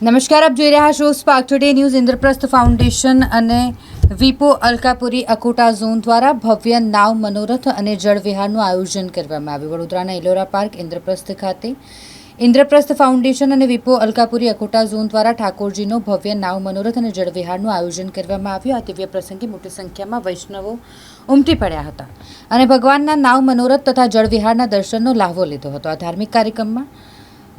નમસ્કાર, આપ જોઈ રહ્યા છો spark today news Indraprastha foundation અને વિપો અલકાપુરી અકોટા ઝોન દ્વારા ભવ્ય નાવ મનોરથ અને જળવિહારનું આયોજન કરવામાં આવ્યું. વડોદરાના ઇલોરા પાર્ક, ઇન્દ્રપ્રસ્થ ખાતે ઇન્દ્રપ્રસ્થ ફાઉન્ડેશન અને વિપો અલકાપુરી અકોટા ઝોન દ્વારા ઠાકોરજીનો ભવ્ય નાવ મનોરથ અને જળવિહારનું આયોજન કરવામાં આવ્યું. આ દિવ્ય પ્રસંગે મોટી સંખ્યામાં વૈષ્ણવો ઉમટી પડ્યા હતા અને ભગવાનના નાવ મનોરથ તથા જળવિહારના દર્શનનો લાહવો લીધો હતો. આ ધાર્મિક કાર્યક્રમમાં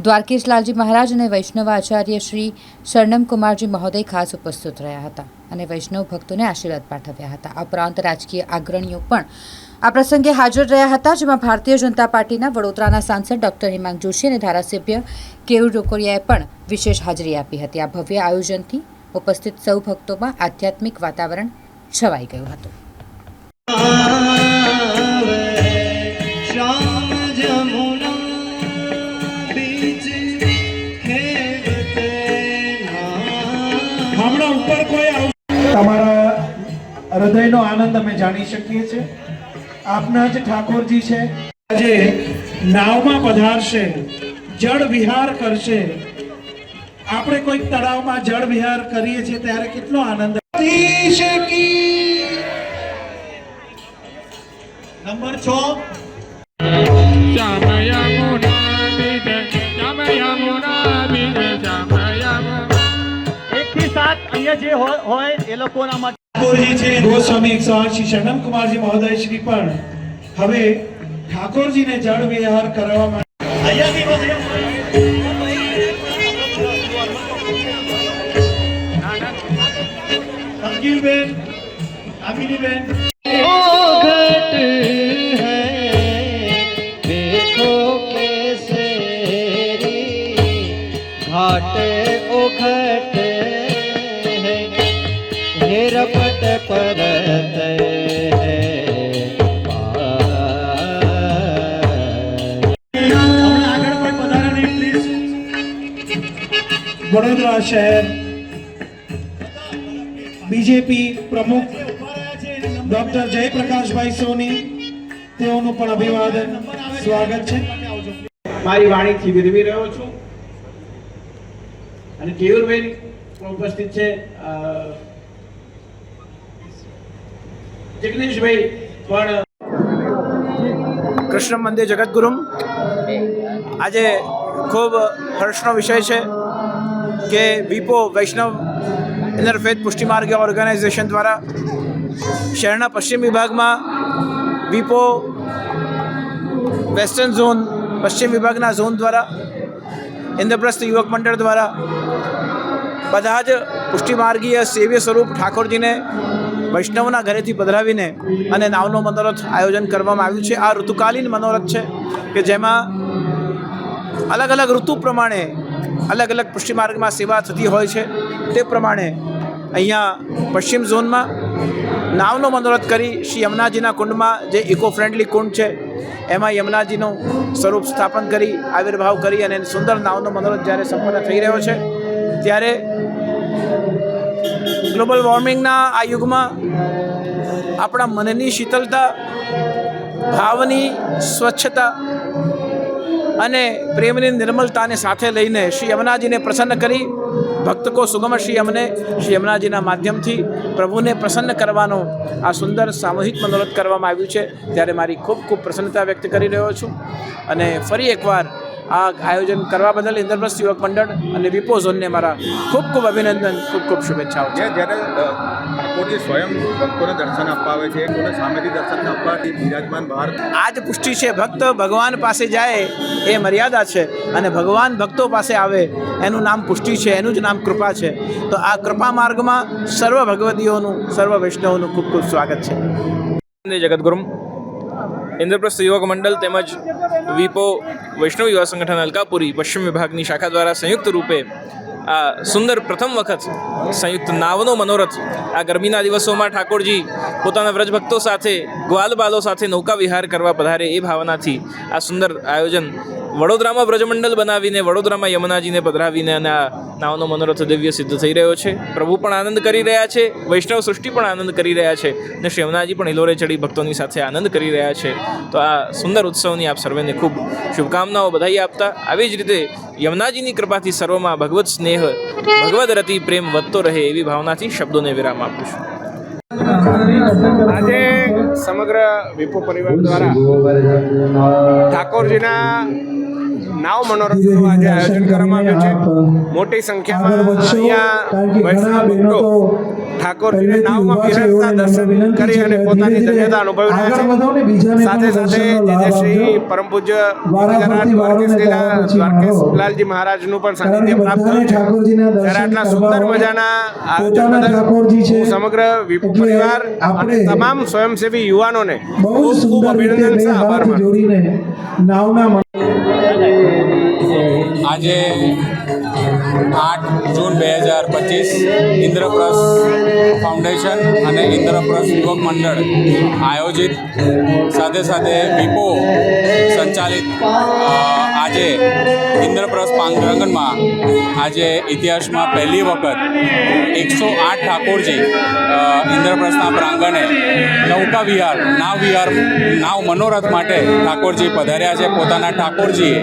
દ્વારકેશ લાલજી મહારાજ અને વૈષ્ણવ આચાર્ય શ્રી શરણમકુમારજી મહોદય ખાસ ઉપસ્થિત રહ્યા હતા અને વૈષ્ણવ ભક્તોને આશીર્વાદ પાઠવ્યા હતા. આ ઉપરાંત રાજકીય અગ્રણીઓ પણ આ પ્રસંગે હાજર રહ્યા હતા, જેમાં ભારતીય જનતા પાર્ટીના વડોદરાના સાંસદ ડોક્ટર હિમાંગ જોશી અને ધારાસભ્ય કેયુર રોકોરિયાએ પણ વિશેષ હાજરી આપી હતી. આ ભવ્ય આયોજનથી ઉપસ્થિત સૌ ભક્તોમાં આધ્યાત્મિક વાતાવરણ છવાઈ ગયું હતું. તમારા હૃદયનો આનંદ અમે જાણી શકીએ છીએ. આપના જ ઠાકોરજી છે. આજે નાવમાં પધારશે જળ વિહાર કરશે. આપણે કોઈક તળાવમાં જળ વિહાર કરીએ છીએ ત્યારે કેટલો આનંદ નંબર છ જે જે હોય એ લોકોના માટે ઠાકોરજી છે ગોસ્વામી એકસો આઠ શ્રી શરણમ કુમારજી મહોદય શ્રી પણ હવે ઠાકોરજીને જળ વિહાર કરવા માટે અહીંયાથી અકિલબેન આમિનીબેન ઘટ હૈ દેખો કેસે ઘાટ વડોદરા શહેર. બીજેપી પ્રમુખ ડોક્ટર જયપ્રકાશભાઈ સોની તેઓનું પણ અભિવાદન. સ્વાગત છે. મારી વાણીથી વિરવી રહ્યો છું. અને કેયુરબેન ઉપસ્થિત છે. અ, જિગ્નેશભાઈ પણ કૃષ્ણ મંદિર જગતગુરુમ આજે ખૂબ હર્ષનો વિષય છે. કે વિપો, વૈષ્ણવ ઇન્ટરફેથ પુષ્ટિ માર્ગ ઓર્ગેનાઇઝેશન દ્વારા શહેરના પશ્ચિમ વિભાગમાં વિપો, વેસ્ટર્ન ઝોન, પશ્ચિમ વિભાગના ઝોન દ્વારા, ઇન્દ્રપ્રસ્થ યુવક મંડળ દ્વારા બધા જ પુષ્ટિમાર્ગીય સેવ્ય સ્વરૂપ ઠાકોરજીને વૈષ્ણવના ઘરેથી પધરાવીને અને નાવનો મનોરથ આયોજન કરવામાં આવ્યું છે. આ ઋતુકાલીન મનોરથ છે કે જેમાં અલગ અલગ ઋતુ પ્રમાણે અલગ અલગ પુષ્ટિમાર્ગમાં સેવા થતી હોય છે. તે પ્રમાણે અહીંયા પશ્ચિમ ઝોનમાં નાવનો મનોરથ કરી શ્રી યમુનાજીના કુંડમાં જે ઇકો ફ્રેન્ડલી કુંડ છે, એમાં યમુનાજીનું સ્વરૂપ સ્થાપન કરી, આવિર્ભાવ કરી અને સુંદર નાવનો મનોરથ જ્યારે સંપન્ન થઈ રહ્યો છે, ત્યારે ગ્લોબલ વોર્મિંગના આ યુગમાં આપણા મનની શીતલતા, ભાવની સ્વચ્છતા અને પ્રેમની નિર્મલતાને સાથે લઈને શ્રી યમુનાજીને પ્રસન્ન કરી. ભક્તકો સુગમ શ્રી અમને શ્રી યમુનાજીના માધ્યમથી પ્રભુને પ્રસન્ન કરવાનો આ સુંદર સામૂહિક મનોરથ કરવામાં આવ્યું છે. ત્યારે મારી ખૂબ ખૂબ પ્રસન્નતા વ્યક્ત કરી રહ્યો છું. અને ફરી એકવાર આ આયોજન કરવા બદલ ઇન્દ્રપ્રસ્થ યુવક મંડળ અને વિપો ઝોનને મારા ખૂબ ખૂબ અભિનંદન, ખૂબ ખૂબ શુભેચ્છાઓ છે. જ્યારે ઠાકોરજી સ્વયં ભક્તોને દર્શન આપવા આવે છે કોને સામેથી દર્શન આપવાથી બિરાજમાન બહાર. આ જ પુષ્ટિ છે ભક્ત ભગવાન પાસે જાય એ મર્યાદા છે. અને ભગવાન ભક્તો પાસે આવે એનું નામ પુષ્ટિ છે એનું જ નામ કૃપા છે. તો આ કૃપા માર્ગમાં સર્વ ભગવતીઓનું સર્વ વૈષ્ણવનું ખૂબ ખૂબ સ્વાગત છે. જગતગુરુ ઇન્દ્રપ્રસ્થ યુવક મંડળ તેમજ વિપો વૈષ્ણવ યુવા સંગઠન અલકાપુરી પશ્ચિમ વિભાગની શાખા દ્વારા સંયુક્ત રૂપે આ સુંદર પ્રથમ વખત સંયુક્ત નાવનો મનોરથ આ ગરમીના દિવસોમાં ઠાકોરજી પોતાના વ્રજભક્તો સાથે ગ્વાલબાલો સાથે નૌકા વિહાર કરવા પધારે એ ભાવનાથી આ સુંદર આયોજન વડોદરામાં વ્રજમંડલ બનાવીને વડોદરામાં યમુનાજીને પધરાવીને અને આ નાવનો મનોરથ દિવ્ય સિદ્ધ થઈ રહ્યો છે. પ્રભુ પણ આનંદ કરી રહ્યા છે, વૈષ્ણવ સૃષ્ટિ પણ આનંદ કરી રહ્યા છે અને શ્રી પણ હિલોરે ચડી ભક્તોની સાથે આનંદ કરી રહ્યા છે. તો આ સુંદર ઉત્સવની આપ સર્વેને ખૂબ શુભકામનાઓ બધાઈ આપતા. આવી જ રીતે યમુનાજીની કૃપાથી સર્વમાં ભગવત સ્નેહ, ભગવદ રતિ, પ્રેમ વધતો રહે એવી ભાવનાથી શબ્દોને વિરામ આપું છું. આજે સમગ્ર વિપુ પરિવાર દ્વારા ઠાકોરજીના નાવ મનોરંજનનું આજે આયોજન કરવામાં આવ્યું છે. મોટી સંખ્યામાં અહીંયા વૈષ્ણવ ભક્તો ઠાકોરજીને નાવમાં દર્શન કરી અને પોતાની ધન્યતા અનુભવી રહ્યા છે. સાથે સાથે જે શ્રી પરમ પૂજ્ય ગિરિજરાજ દ્વારકેશ લીલા દ્વારકેશ લાલજી મહારાજનું પણ સાનિધ્ય પ્રાપ્ત થયું. છે ત્યારે આટલા સુંદર મજાના આયોજન બદલ સમગ્ર પરિવાર અને તમામ સ્વયંસેવી યુવાનોને ખૂબ ખૂબ અભિનંદન છે આભાર માનું આજે આઠ જૂન બે હજાર પચીસ ઇન્દ્રપ્રસ્થ ફાઉન્ડેશન અને ઇન્દ્રપ્રસ્થ યુવક મંડળ આયોજિત સાથે સાથે વિપો સંચાલિત આજે ઇન્દ્રપ્રસ્થ પાંગરંગનમાં આજે ઇતિહાસમાં પહેલી વખત એકસો આઠ ઠાકોરજી ઇન્દ્રપ્રસ્થના પ્રાંગણે નૌકા વિહાર, નાવ વિહાર, નાવ મનોરથ માટે ઠાકોરજી પધાર્યા છે. પોતાના ઠાકોરજીએ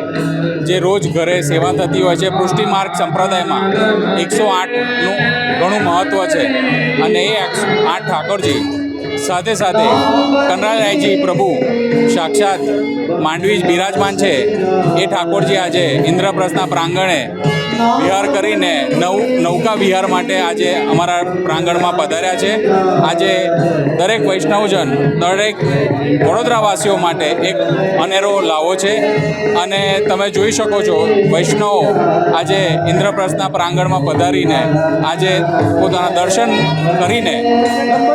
જે રોજ ઘરે સેવા થતી હોય છે પુષ્ટિ માર્ગ સંપ્રદાયમાં એકસો આઠનું ઘણું મહત્ત્વ છે. અને એ આઠ ઠાકોરજી સાથે સાથે કનરાયજી પ્રભુ સાક્ષાત માંડવી બિરાજમાન છે. એ ઠાકોરજી આજે ઇન્દ્રપ્રસ્થના પ્રાંગણે વિહાર કરીને નવ નૌકા વિહાર માટે આજે અમારા પ્રાંગણમાં પધાર્યા છે. આજે દરેક વૈષ્ણવજન, દરેક વડોદરાવાસીઓ માટે એક અનેરો લાવો છે. અને તમે જોઈ શકો છો, વૈષ્ણવો આજે ઇન્દ્રપ્રસ્થના પ્રાંગણમાં પધારીને આજે પોતાના દર્શન કરીને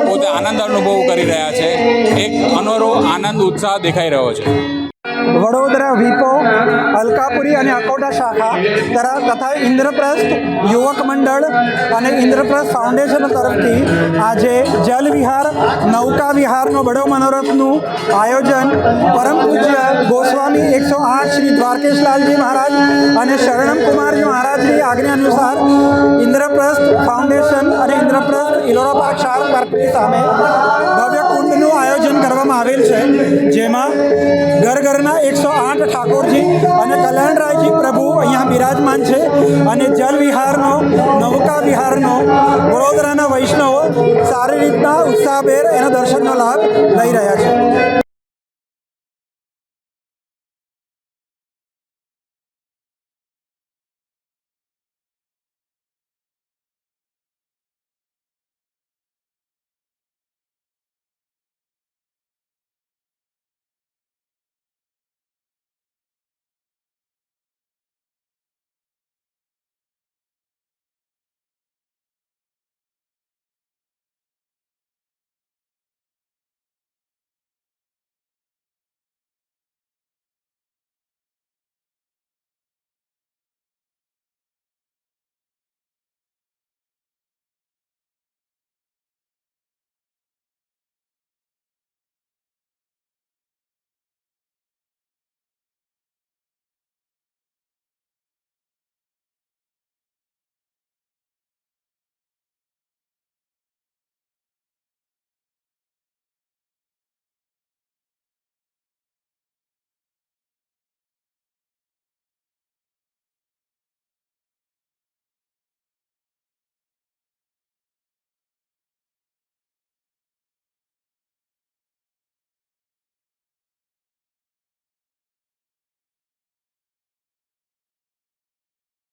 પોતે આનંદ અનુભવ કરી રહ્યા છે. એક અનેરો આનંદ, ઉત્સાહ દેખાઈ રહ્યો છે. વડોદરા વિપો, અલકાપુરી અને અકોટા શાખા, તથા ઇન્દ્રપ્રસ્થ યુવક મંડળ અને ઇન્દ્રપ્રસ્થ ફાઉન્ડેશન તરફથી આજે જલ વિહાર, નૌકા વિહારનો બડો મનોરથનું આયોજન. પરમ પૂજ્ય ગોસ્વામી એકસો આઠ શ્રી દ્વારકેશલાલજી મહારાજ અને શરણમ કુમારજી મહારાજની આજ્ઞા અનુસાર ઇન્દ્રપ્રસ્થ ફાઉન્ડેશન અને ઇન્દ્રપ્રસ્થ ઇલોરા પાર્ક શાર્ક સામે કરવામાં આવેલ છે, જેમાં ઘર ઘરના એકસો આઠ ઠાકોરજી અને કલ્યાણરાયજી પ્રભુ અહીંયા બિરાજમાન છે અને જલ વિહારનો, નૌકા વિહારનો, વડોદરાના વૈષ્ણવો સારી રીતના ઉત્સાહભેર એના દર્શનનો લાભ લઈ રહ્યા છે.